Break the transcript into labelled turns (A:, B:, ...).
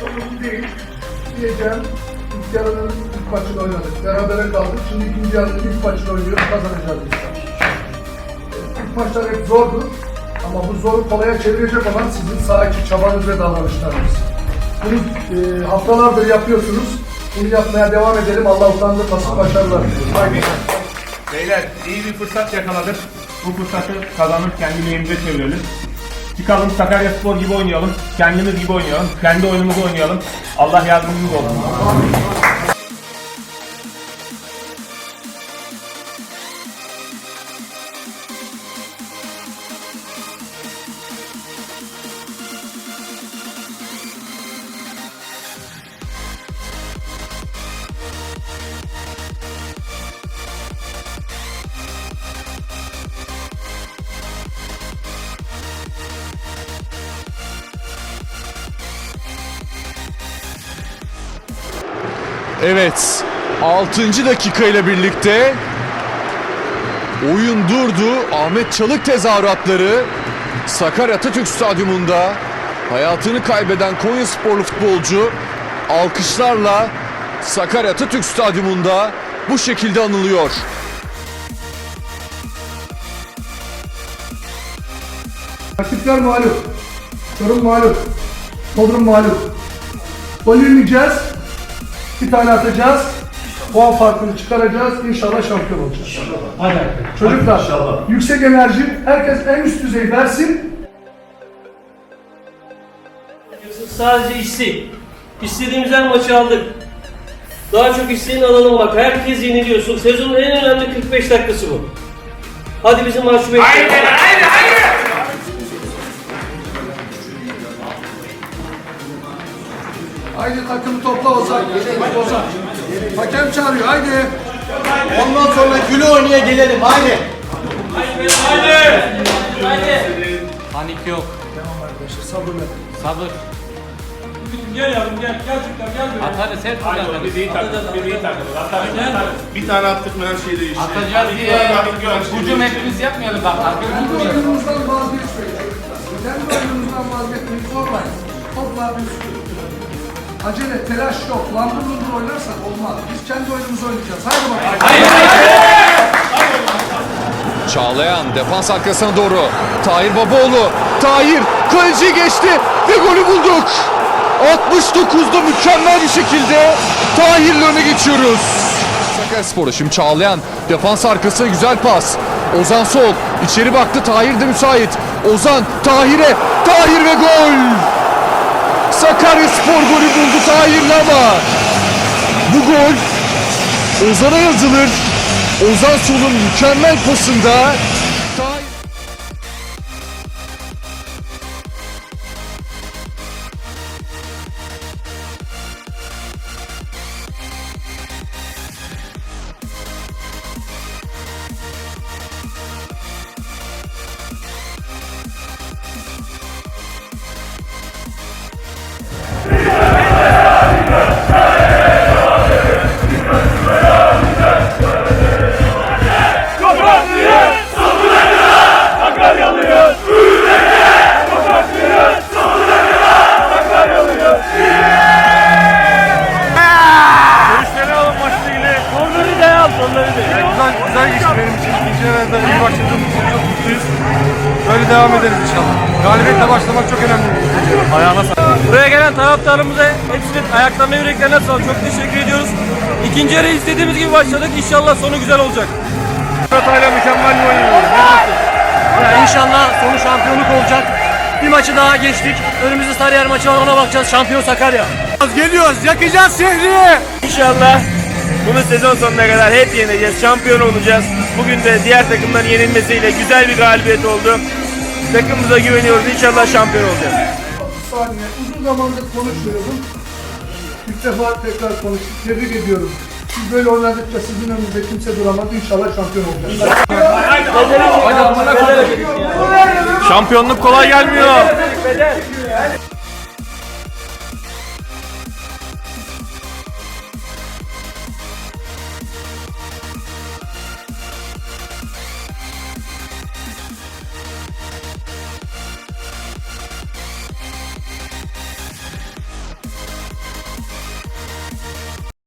A: Çok değil. Diyeceğim ilk yarının ilk maçını oynadık. Berabere kaldık. Şimdi ikinci yarının ilk maçını oynuyoruz. Kazanacağız inşallah. İlk maçlar hep zordur. Ama bu zoru kolaya çevirecek olan sizin sahaki çabanız ve davranışlarınız. Bunu e, haftalardır yapıyorsunuz. Bunu yapmaya devam edelim. Allah utandırmasın. Başarılar. Haydi.
B: Beyler iyi bir fırsat yakaladık. Bu fırsatı kazanıp kendi lehimize çevirelim. Çıkalım Sakarya Spor gibi oynayalım. Kendimiz gibi oynayalım. Kendi oyunumuzu oynayalım. Allah yardımcımız olsun.
C: Evet 6. dakika ile birlikte oyun durdu. Ahmet Çalık tezahüratları Sakarya Atatürk Stadyumunda hayatını kaybeden Konya sporlu futbolcu alkışlarla Sakarya Atatürk Stadyumunda bu şekilde anılıyor.
A: Rakipler mağlup. Çorum mağlup. Bodrum mağlup. Gol yemeyeceğiz. Bir tane atacağız. Puan farkını çıkaracağız. İnşallah şampiyon olacağız. Hadi. Çocuklar yüksek enerji. Herkes en üst düzey versin.
D: Sadece istek. İstediğimiz her maçı aldık. Daha çok isteğin alalım bak. Herkes yeniliyorsun. Sezonun en önemli 45 dakikası bu. Hadi bizi mahcup etme.
A: Haydi takımı topla Ozan. Ozan. Hakem çağırıyor. Haydi. Ondan sonra gülü oynaya gelelim. Haydi.
E: Panik yok.
A: Tamam arkadaşlar sabırla.
E: Sabır.
F: Gel yavrum gel. Gerçekten gel böyle.
E: Atarız her türlü atarız.
B: Biz iyi takıldık. Biz iyi atarız.
G: Bir tane attık mı her şey değişti.
E: Atacağız diye hücum hepimiz yapmayalım bak.
A: Kendi oyunumuzdan vazgeçmeyin. Kendi oyunumuzdan vazgeçmeyin. Zorlayın. Topla biz Acele, telaş yok. Landır lundur oynarsak olmaz. Biz kendi oyunumuzu oynayacağız. Haydi bakalım.
C: Çağlayan defans arkasına doğru. Tahir Babaoğlu. Tahir kaleciyi geçti ve golü bulduk. 69'da mükemmel bir şekilde Tahir'le öne geçiyoruz. Sakaryaspor'a şimdi Çağlayan defans arkasına güzel pas. Ozan Sol içeri baktı Tahir de müsait. Ozan Tahir'e Tahir ve gol. Sakaryaspor golü buldu Tahir'le ama bu gol Ozan'a yazılır. Ozan Sol'un mükemmel pasında
G: Güzel, güzel geçti benim için. İkinci yarıda iyi başladığımız için çok mutluyuz. Böyle devam ederiz inşallah. Galibiyetle başlamak çok önemli.
B: Ayağına sağlık.
F: Buraya gelen taraftarımıza hepsinin ayaklarına yüreklerine sağlık. Çok teşekkür ediyoruz. İkinci yarı istediğimiz gibi başladık. İnşallah sonu güzel olacak.
B: Hatayla mükemmel bir oyun oldu.
H: Ya inşallah sonu şampiyonluk olacak. Bir maçı daha geçtik. Önümüzde Sarıyer maçı var ona bakacağız. Şampiyon Sakarya.
G: Geliyoruz, yakacağız şehri.
F: İnşallah bunu sezon sonuna kadar hep yeneceğiz. Şampiyon olacağız. Bugün de diğer takımların yenilmesiyle güzel bir galibiyet oldu. Takımımıza güveniyoruz. İnşallah şampiyon olacağız.
A: saniye. Uzun zamandır konuşmuyordum. İlk defa tekrar konuştuk. Tebrik ediyorum. Siz böyle oynadıkça sizin önünüzde kimse duramadı. İnşallah şampiyon olacağız.
B: Şampiyonluk kolay gelmiyor.